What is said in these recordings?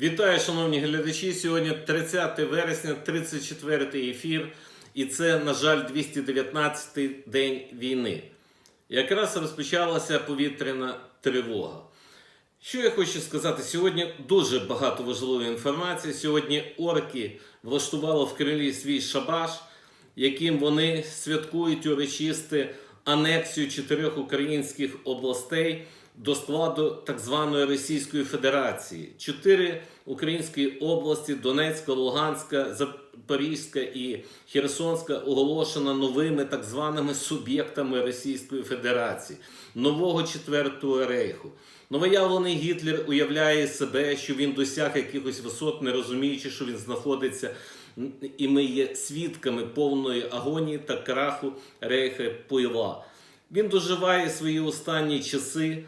Вітаю, шановні глядачі. Сьогодні 30 вересня, 34 ефір, і це, на жаль, 219 день війни. Якраз розпочалася повітряна тривога. Що я хочу сказати? Сьогодні дуже багато важливої інформації. Сьогодні орки влаштували в Кремлі свій шабаш, яким вони святкують урочисти анексію чотирьох українських областей до складу так званої Російської Федерації. Чотири українські області Донецька, Луганська, Запорізька і Херсонська оголошено новими так званими суб'єктами Російської Федерації, нового Четвертого рейху. Новоявлений Гітлер уявляє себе, що він досяг якихось висот, не розуміючи, що він знаходиться, і ми є свідками повної агонії та краху рейха Пойла. Він доживає свої останні часи,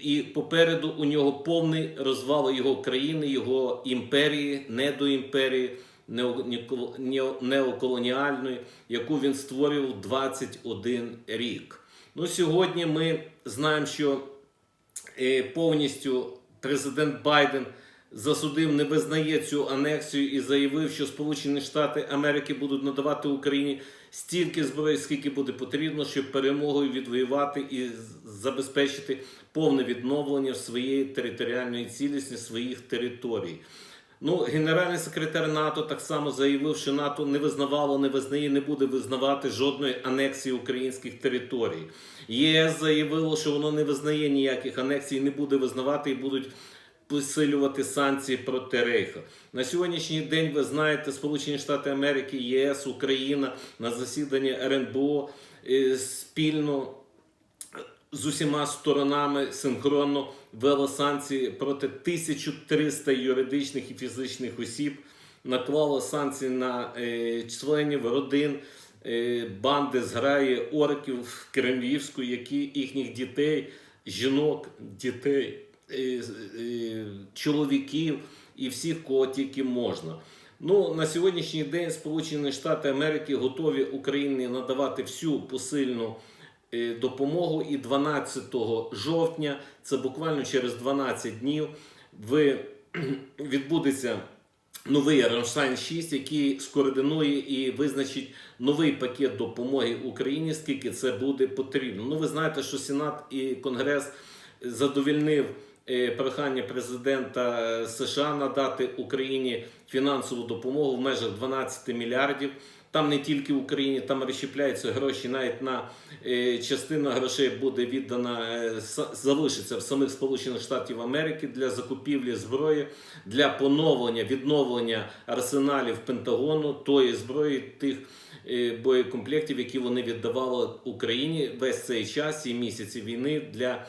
і попереду у нього повний розвал його країни, його імперії, недоімперії, нео- нео- неоколоніальної, яку він створював 21 рік. Ну, сьогодні ми знаємо, що е, повністю президент Байден засудив, не визнає цю анексію і заявив, що Сполучені Штати Америки будуть надавати Україні стільки зброї, скільки буде потрібно, щоб перемогою відвоювати і забезпечити повне відновлення своєї територіальної цілісності своїх територій. Ну, генеральний секретар НАТО так само заявив, що НАТО не визнавало, не визнає, не буде визнавати жодної анексії українських територій. ЄС заявило, що воно не визнає ніяких анексій, не буде визнавати і будуть посилювати санкції проти Рейха. На сьогоднішній день ви знаєте, Сполучені Штати Америки, ЄС, Україна на засіданні РНБО е, спільно з усіма сторонами синхронно ввела санкції проти 1300 юридичних і фізичних осіб, наклала санкції на е, членів родин е, банди зграї орків Кремлівську, які їхніх дітей, жінок, дітей, чоловіків і всіх, кого тільки можна. Ну, на сьогоднішній день Сполучені Штати Америки готові Україні надавати всю посильну е, допомогу. І 12 жовтня, це буквально через 12 днів, відбудеться новий Рамштайн 6, який скоординує і визначить новий пакет допомоги Україні, скільки це буде потрібно. Ну, ви знаєте, що Сенат і Конгрес задовільнив е, прохання президента е, США надати Україні фінансову допомогу в межах 12 мільярдів. Там не тільки в Україні, там розщепляються гроші, навіть на е, частина грошей буде віддана, е, залишиться в самих Сполучених Штатів Америки для закупівлі зброї, для поновлення, відновлення арсеналів Пентагону, тої зброї, тих е, боєкомплектів, які вони віддавали Україні весь цей час і місяці війни для е,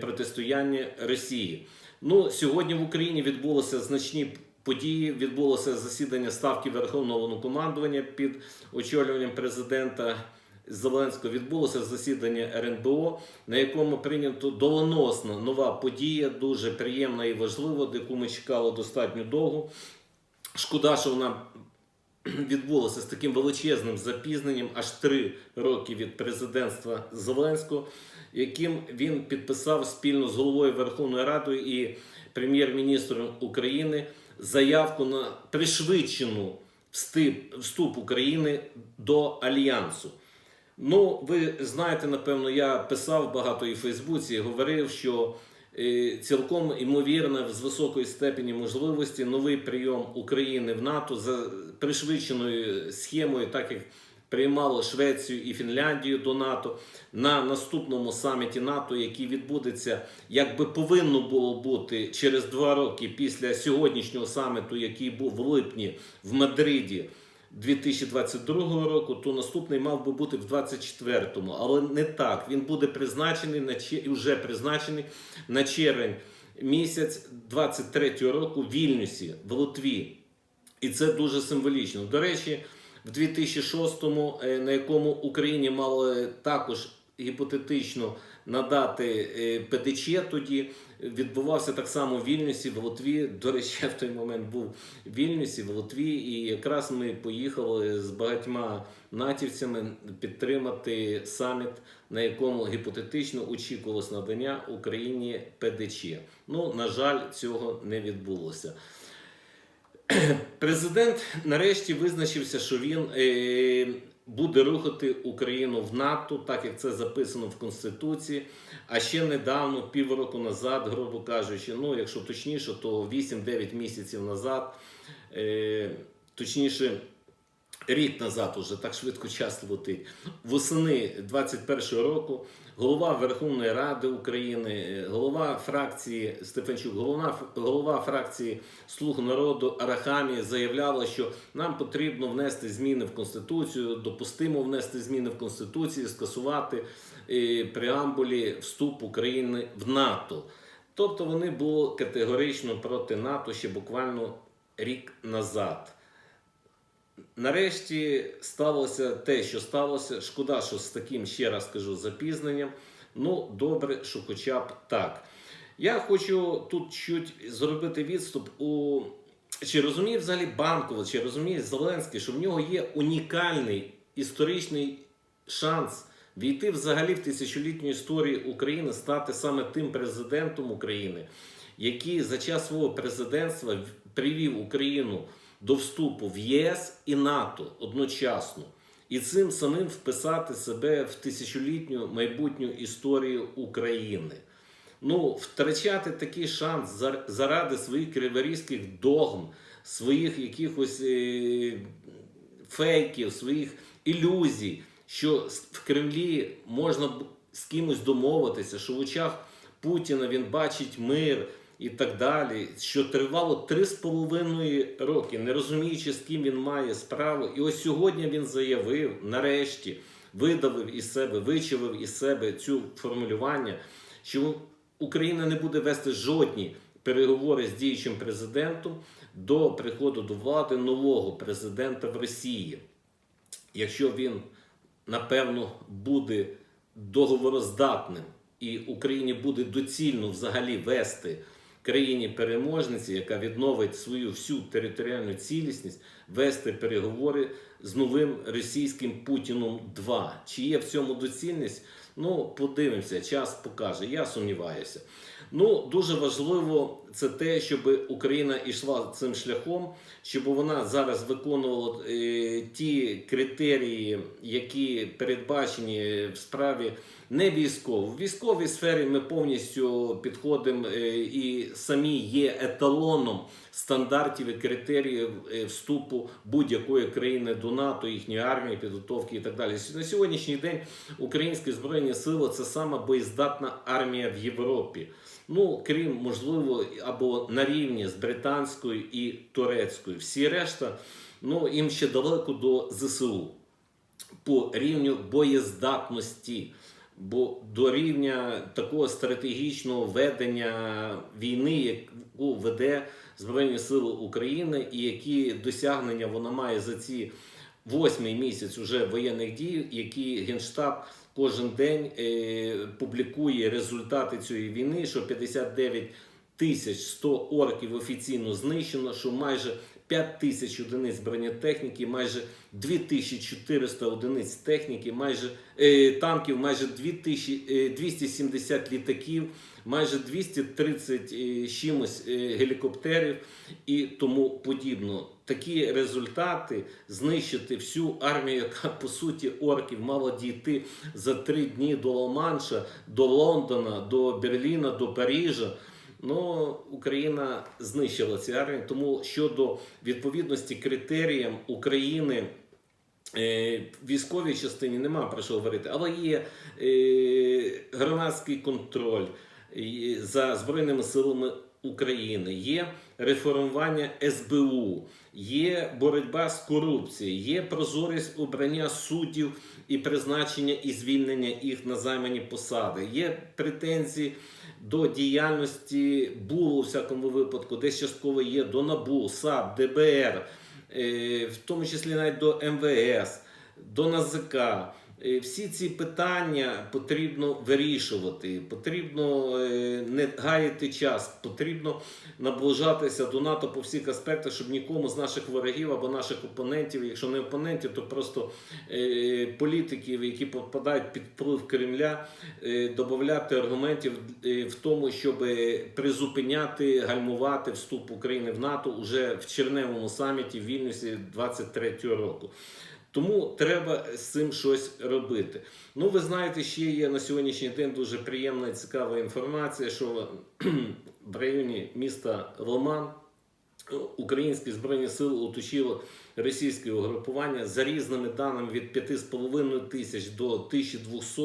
протистояння Росії. Ну, сьогодні в Україні відбулося значні події. Відбулося засідання ставки Верховного командування під очолюванням президента. Зеленського відбулося засідання РНБО, на якому прийнято доленосна нова подія, дуже приємна і важлива, яку ми чекали достатньо довго. Шкода, що вона відбулося з таким величезним запізненням, аж три роки від президентства Зеленського, яким він підписав спільно з головою Верховної Ради і прем'єр-міністром України заявку на пришвидшену вступ, України до альянсу. Ну, ви знаєте, напевно, я писав багато і в Фейсбуці, і говорив, що цілком імовірно з високої степені можливості новий прийом України в НАТО за пришвидшеною схемою, так як приймало Швецію і Фінляндію до НАТО на наступному саміті НАТО, який відбудеться, як би повинно було бути через два роки після сьогоднішнього саміту, який був в липні в Мадриді. 2022 року, то наступний мав би бути в 2024-му. Але не так. Він буде призначений на вже призначений на червень місяць 23-го року в Вільнюсі, в Литві. І це дуже символічно. До речі, в 2006-му, е, на якому Україні мали також гіпотетично надати е, ПДЧ тоді. Відбувався так само в Вільнюсі, в Литві. До речі, в той момент був в Вільнюсі, в Литві, і якраз ми поїхали з багатьма натівцями підтримати саміт, на якому гіпотетично очікувалось надання Україні ПДЧ. Ну, на жаль, цього не відбулося. Президент нарешті визначився, що він е, буде рухати Україну в НАТО, так як це записано в Конституції. А ще недавно, півроку назад, грубо кажучи, ну якщо точніше, то 8-9 місяців назад, е, точніше. Рік назад уже так швидко час летить. Восени 21-го року голова Верховної Ради України, е, голова фракції Стефанчук, голова, голова фракції Слуг народу Арахамі заявляла, що нам потрібно внести зміни в Конституцію, допустимо внести зміни в Конституцію, скасувати е, преамбулі вступ України в НАТО. Тобто вони були категорично проти НАТО ще буквально рік назад. Нарешті сталося те, що сталося. Шкода, що з таким ще раз кажу запізненням. Ну, добре, що хоча б так. Я хочу тут чуть зробити відступ у. Чи розуміє взагалі Банкова, чи розуміє Зеленський, що в нього є унікальний історичний шанс війти взагалі в тисячолітню історію України, стати саме тим президентом України, який за час свого президентства привів Україну до вступу в ЄС і НАТО одночасно, і цим самим вписати себе в тисячолітню майбутню історію України. Ну, втрачати такий шанс заради своїх криворізьких догм, своїх якихось е, фейків, своїх ілюзій, що в Кремлі можна з кимось домовитися, що в очах Путіна він бачить мир і так далі, що тривало три з половиною роки, не розуміючи, з ким він має справу. І ось сьогодні він заявив, нарешті, видавив із себе, вичавив із себе цю формулювання, що Україна не буде вести жодні переговори з діючим президентом до приходу до влади нового президента в Росії. Якщо він напевно буде договороздатним і Україні буде доцільно взагалі вести країні переможниці, яка відновить свою всю територіальну цілісність, вести переговори з новим російським Путіном 2. Чи є в цьому доцільність? Ну, подивимося, час покаже. Я сумніваюся. Ну, дуже важливо це те, щоб Україна йшла цим шляхом, щоб вона зараз виконувала е, ті критерії, які передбачені в справі не військово. В військовій сфері ми повністю підходимо е, і самі є еталоном стандартів і критеріїв е, вступу будь-якої країни до НАТО, їхньої армії, підготовки і так далі. На сьогоднішній день українські збройні сили це сама боєздатна армія в Європі. Ну, крім можливо, або на рівні з британською і турецькою. Всі решта, ну їм ще далеко до ЗСУ по рівню боєздатності, бо до рівня такого стратегічного ведення війни, яку веде Збройні Сили України, і які досягнення вона має за ці восьмий місяць уже воєнних дій, які Генштаб кожен день е, публікує результати цієї війни, що 59 тисяч 100 орків офіційно знищено, що майже 5 тисяч одиниць бронетехніки, майже 2400 одиниць техніки, майже е, танків, майже 2000, е, 270 літаків, майже 230 е, чимось е, гелікоптерів і тому подібно. Такі результати знищити всю армію, яка по суті орків мала дійти за три дні до Ла-Манша, до Лондона, до Берліна, до Парижа. Ну, Україна знищила ці армії, тому щодо відповідності критеріям України. е, Військовій частині нема про що говорити, але є е, громадський контроль за Збройними силами України, є реформування СБУ, є боротьба з корупцією, є прозорість обрання суддів і призначення і звільнення їх на займані посади, є претензії до діяльності БУ, у всякому випадку, десь частково є до НАБУ, САП, ДБР, е, в тому числі навіть до МВС, до НАЗК. Е, Всі ці питання потрібно вирішувати, потрібно е, не гаяти час, потрібно наближатися до НАТО по всіх аспектах, щоб нікому з наших ворогів або наших опонентів, якщо не опонентів, то просто е, політиків, які попадають під вплив Кремля, додати аргументів в тому, щоб призупиняти, гальмувати вступ України в НАТО уже в черневому саміті в Вільнюсі 23-го року. Тому треба з цим щось робити. Ну, ви знаєте, ще є на сьогоднішній день дуже приємна і цікава інформація, що в районі міста Ломан українські збройні сили оточили російське угрупування за різними даними від 5,5 тисяч до 1200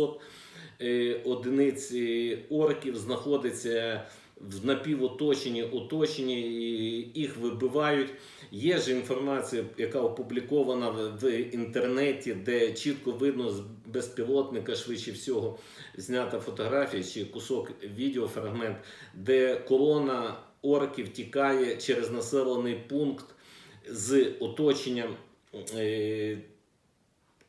е, одиниць е, орків знаходиться в напівоточенні, оточенні, їх вибивають. Є ж інформація, яка опублікована в, інтернеті, де чітко видно з безпілотника, швидше всього, знята фотографія чи кусок відеофрагмент, де колона орків тікає через населений пункт з оточенням.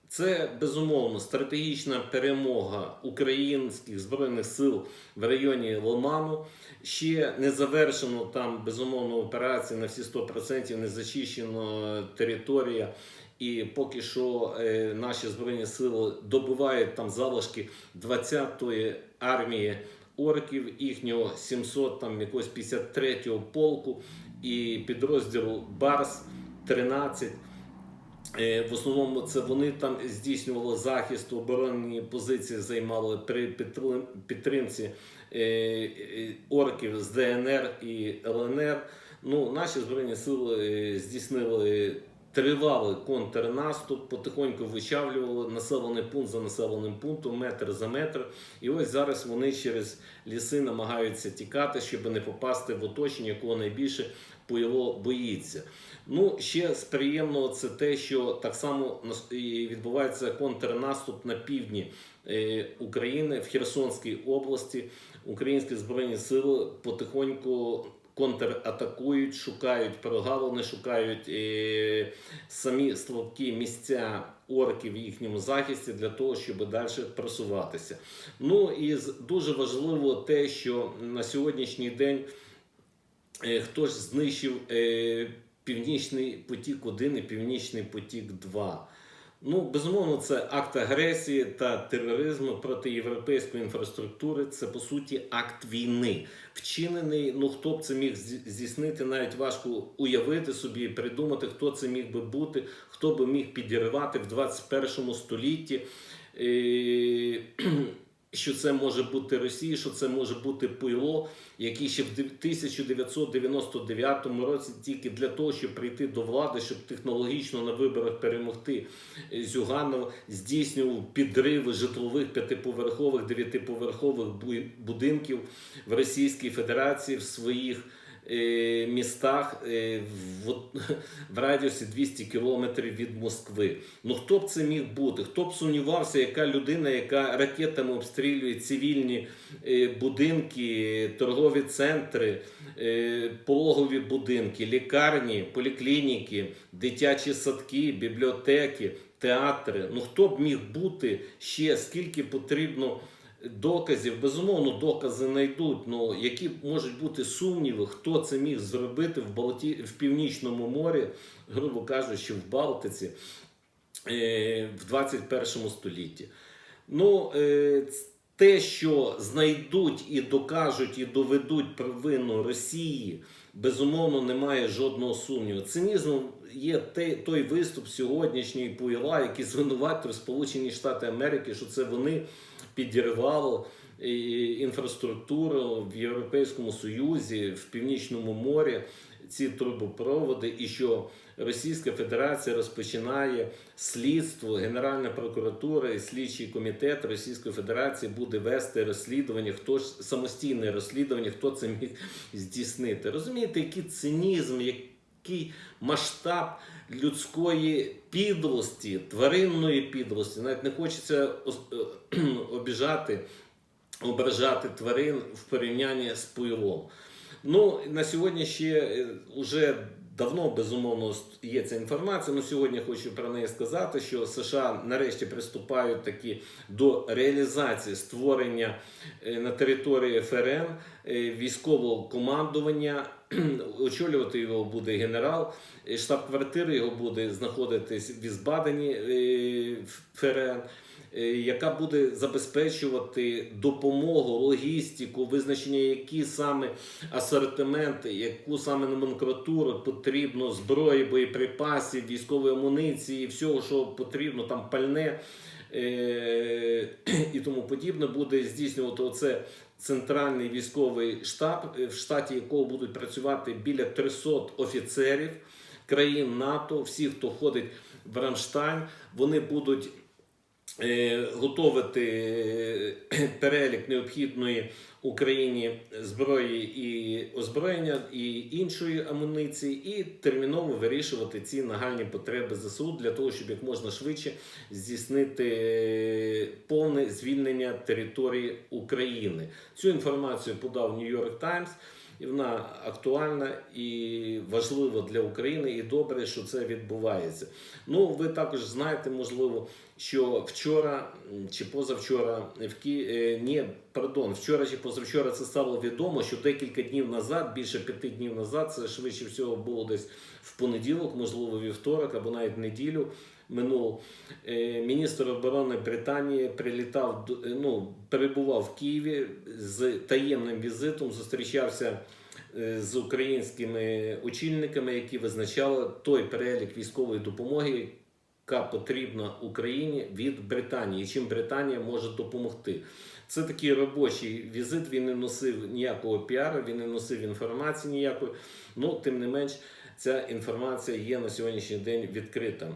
Це безумовно стратегічна перемога українських збройних сил в районі Ломану. Ще не завершено там безумовно операції на всі 100%, не зачищена територія. І поки що е, наші збройні сили добивають там залишки 20-ї армії орків, їхнього 700 там якогось 53-го полку і підрозділу Барс 13. Е, В основному це вони там здійснювали захист, оборонні позиції займали при підтримці е, е, орків з ДНР і ЛНР. Ну, наші збройні сили здійснили тривалий контрнаступ, потихоньку вичавлювали населений пункт за населеним пунктом, метр за метр. І ось зараз вони через ліси намагаються тікати, щоб не попасти в оточення, якого найбільше боїться. Ну, ще з приємного це те, що так само відбувається контрнаступ на півдні е, України в Херсонській області. Українські збройні сили потихоньку контратакують, шукають прогалини, шукають е, самі слабкі місця орків в їхньому захисті для того, щоб далі просуватися. Ну і дуже важливо те, що на сьогоднішній день е, хтось знищив е, Північний потік 1 і Північний потік 2. Ну, безумовно, це акт агресії та тероризму проти європейської інфраструктури. Це по суті акт війни, вчинений. Ну хто б це міг здійснити, навіть важко уявити собі, придумати, хто це міг би бути, хто би міг підірвати в 21 столітті. Е, що це може бути Росія, що це може бути пило, який ще в 1999 році тільки для того, щоб прийти до влади, щоб технологічно на виборах перемогти е, Зюганов, здійснював підриви житлових п'ятиповерхових, дев'ятиповерхових бу- будинків в Російській Федерації в своїх містах е, в, радіусі 200 кілометрів від Москви. Ну хто б це міг бути? Хто б сумнівався, яка людина, яка ракетами обстрілює цивільні е, будинки, торгові центри, е, пологові будинки, лікарні, поліклініки, дитячі садки, бібліотеки, театри. Ну хто б міг бути ще скільки потрібно доказів? Безумовно, докази знайдуть. Ну які можуть бути сумніви, хто це міг зробити в Балті в північному морі, грубо кажучи, в Балтиці е, в 21 столітті. Ну, е, те, що знайдуть і докажуть, і доведуть провину Росії, безумовно, немає жодного сумніву. Цинізмом є те, той виступ сьогоднішньої Пуйла, який звинуватив Сполучені Штати Америки, що це вони підірвали е, інфраструктуру в Європейському Союзі, в Північному морі. Ці трубопроводи, і що Російська Федерація розпочинає слідство, Генеральна прокуратура і слідчий комітет Російської Федерації буде вести розслідування, хто ж самостійне розслідування, хто це міг здійснити. Розумієте, який цинізм, який масштаб людської підлості, тваринної підлості. Навіть не хочеться е, обіжати, ображати тварин в порівнянні з пуйлом. Ну, на сьогодні ще вже уже давно безумовно є ця інформація. але сьогодні хочу про неї сказати, що США нарешті приступають таки до реалізації створення е, на території ФРН е, військового командування. Очолювати його буде генерал. Е, Штаб-квартира його буде знаходитись в Візбадені е, ФРН яка буде забезпечувати допомогу, логістику, визначення, які саме асортименти, яку саме номенклатуру потрібно зброї, боєприпасів, військової амуніції, всього, що потрібно, там пальне е, і тому подібне, буде здійснювати оце центральний військовий штаб, е, в штаті якого будуть працювати біля 300 офіцерів країн НАТО, всі, хто входить в Рамштайн, вони будуть е, готовити е, перелік необхідної Україні зброї і озброєння і іншої амуніції, і терміново вирішувати ці нагальні потреби ЗСУ для того, щоб як можна швидше здійснити е, повне звільнення території України. Цю інформацію подав Нью-Йорк Таймс. І вона актуальна і важлива для України, і добре, що це відбувається. Ну, ви також знаєте, можливо, що вчора чи позавчора в Ки... е, ні, пардон, вчора чи позавчора це стало відомо, що декілька днів назад, більше п'яти днів назад, це швидше всього було десь в понеділок, можливо, вівторок або навіть неділю. Минуло Е, міністр оборони Британії прилітав е, ну, перебував в Києві з таємним візитом, зустрічався е, з українськими очільниками, які визначали той перелік військової допомоги, яка потрібна Україні від Британії, чим Британія може допомогти. Це такий робочий візит. Він не носив ніякого піару, він не носив інформації ніякої. Ну, тим не менш, ця інформація є на сьогоднішній день відкрита.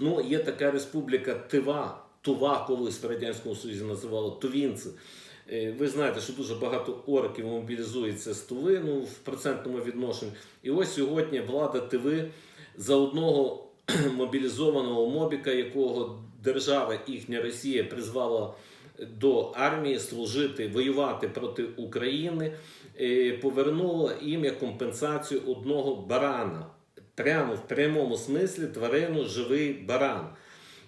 Ну, є така республіка Тива, Тува, колись в Радянському Союзі називали Тувінці. Е, Ви знаєте, що дуже багато орків мобілізується з Туви, ну, в процентному відношенні. І ось сьогодні влада Тиви за одного мобілізованого мобіка, якого держава їхня Росія призвала до армії служити, воювати проти України, е, повернула їм як компенсацію одного барана. Прямо в прямому смислі тварину живий баран.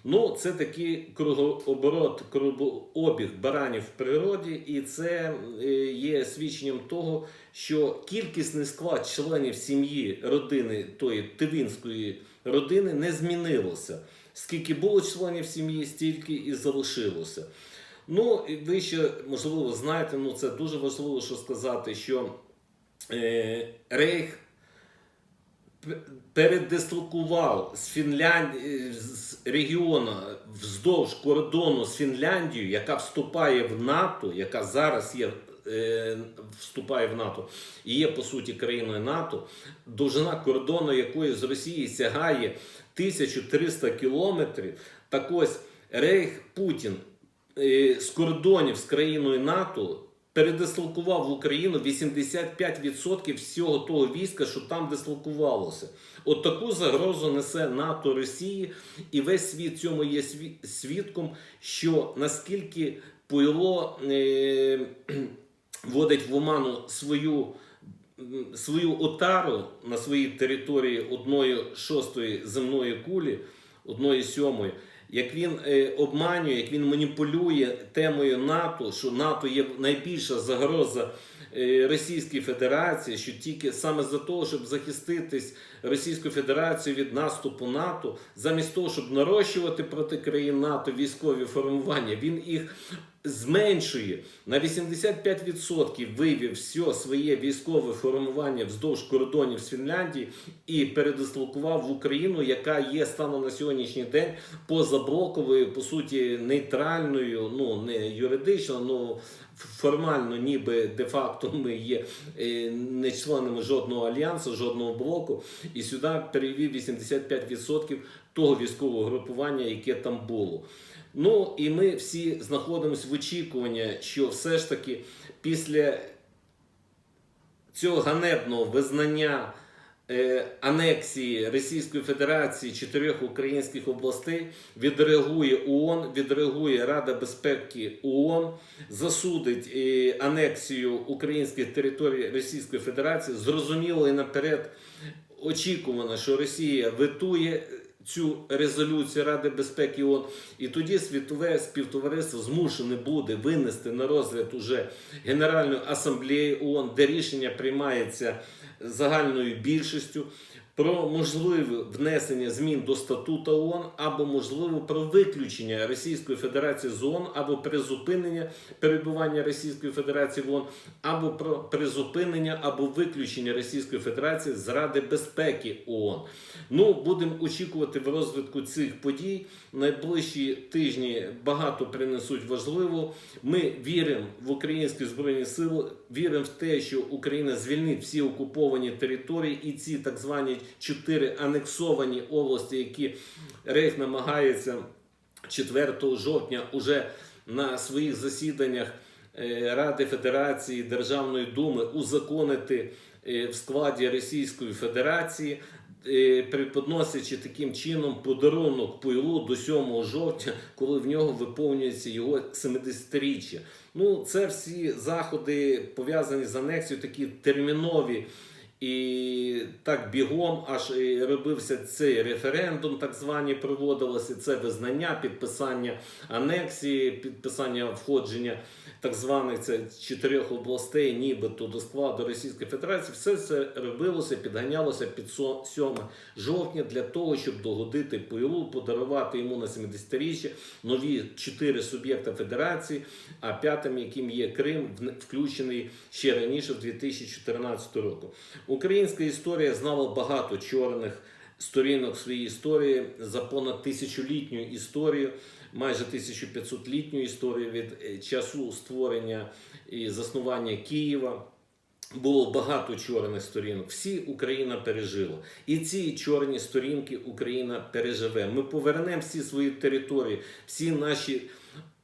Ну, це такий кругооборот, кругообіг баранів в природі, і це е, є свідченням того, що кількісний склад членів сім'ї родини тої тивінської родини не змінилося. Скільки було членів сім'ї, стільки і залишилося. Ну, ви ще можливо знаєте, ну це дуже важливо, що сказати, що е, Рейх передислокував з Фінляндії з регіону вздовж кордону з Фінляндією, яка вступає в НАТО, яка зараз є. е, Вступає в НАТО і є по суті країною НАТО, довжина кордону якої з Росії сягає 1300 кілометрів. Так ось Рейх Путін е, з кордонів з країною НАТО передислокував в Україну 85% всього того війська, що там дислокувалося. От таку загрозу несе НАТО Росії, і весь світ цьому є свідком, що наскільки Пуйло е, вводить в оману свою. Свою отару на своїй території одної шостої земної кулі, одної сьомої, як він е, обманює, як він маніпулює темою НАТО, що НАТО є найбільша загроза е, Російській Федерації, що тільки саме за того, щоб захиститись Російською Федерацією від наступу НАТО, замість того, щоб нарощувати проти країн НАТО військові формування, він їх зменшує на 85% вивів все своє військове формування вздовж кордонів з Фінляндії і передислокував в Україну, яка є станом на сьогоднішній день позаблоковою, по суті, нейтральною, ну не юридично, ну формально, ніби де-факто ми є е, не членами жодного альянсу, жодного блоку, і сюди перевів 85% того військового групування, яке там було. Ну і ми всі знаходимося в очікуванні, що все ж таки після цього ганебного визнання е, анексії Російської Федерації чотирьох українських областей відреагує ООН, відреагує Рада безпеки ООН, засудить е, анексію українських територій Російської Федерації. Зрозуміло і наперед очікувано, що Росія витує цю резолюцію Ради безпеки ООН, і тоді світове співтовариство змушене буде винести на розгляд уже Генеральної асамблеї ООН, де рішення приймається загальною більшістю. Про можливе внесення змін до статуту ООН або можливо про виключення Російської Федерації з ООН або призупинення перебування Російської Федерації в ООН, або про призупинення або виключення Російської Федерації з Ради безпеки ООН. Ну будемо очікувати в розвитку цих подій. Найближчі тижні багато принесуть важливо. Ми віримо в українські збройні сили, віримо в те, що Україна звільнить всі окуповані території і ці так звані чотири анексовані області, які Рейх намагається 4 жовтня уже на своїх засіданнях е, Ради Федерації Державної Думи узаконити е, в складі Російської Федерації, е, преподносячи таким чином подарунок Пуйлу до 7 жовтня, коли в нього виповнюється його 70-річчя. Ну, це всі заходи пов'язані з анексією, такі термінові. І так бігом аж робився цей референдум, так звані проводилося. Це визнання, підписання анексії, підписання входження так званих це чотирьох областей, нібито до складу Російської Федерації. Все це робилося, підганялося під со- 7 жовтня для того, щоб догодити ПЛУ, подарувати йому на 70-річчя нові чотири суб'єкта Федерації, а п'ятим, яким є Крим, включений ще раніше, в 2014 року. Українська історія знала багато чорних сторінок в своїй історії за понад тисячолітню історію, майже 1500-літню історію від е, часу створення і заснування Києва. Було багато чорних сторінок. Всі Україна пережила. І ці чорні сторінки Україна переживе. Ми повернемо всі свої території, всі наші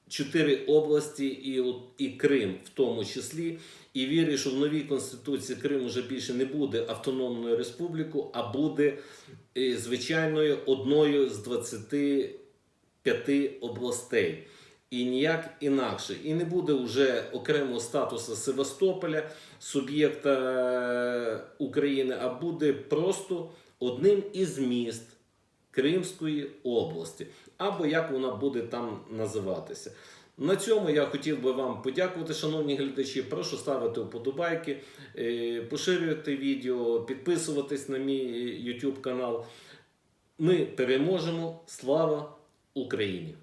чотири області і, і Крим в тому числі. І вірю, що в новій конституції Крим уже більше не буде автономною республікою, а буде е, звичайною одною з 25 областей. І ніяк інакше. І не буде вже окремого статусу Севастополя, суб'єкта е, України, а буде просто одним із міст Кримської області, або як вона буде там називатися. На цьому я хотів би вам подякувати, шановні глядачі. Прошу ставити вподобайки, е, поширювати відео, підписуватись на мій YouTube канал. Ми переможемо. Слава Україні!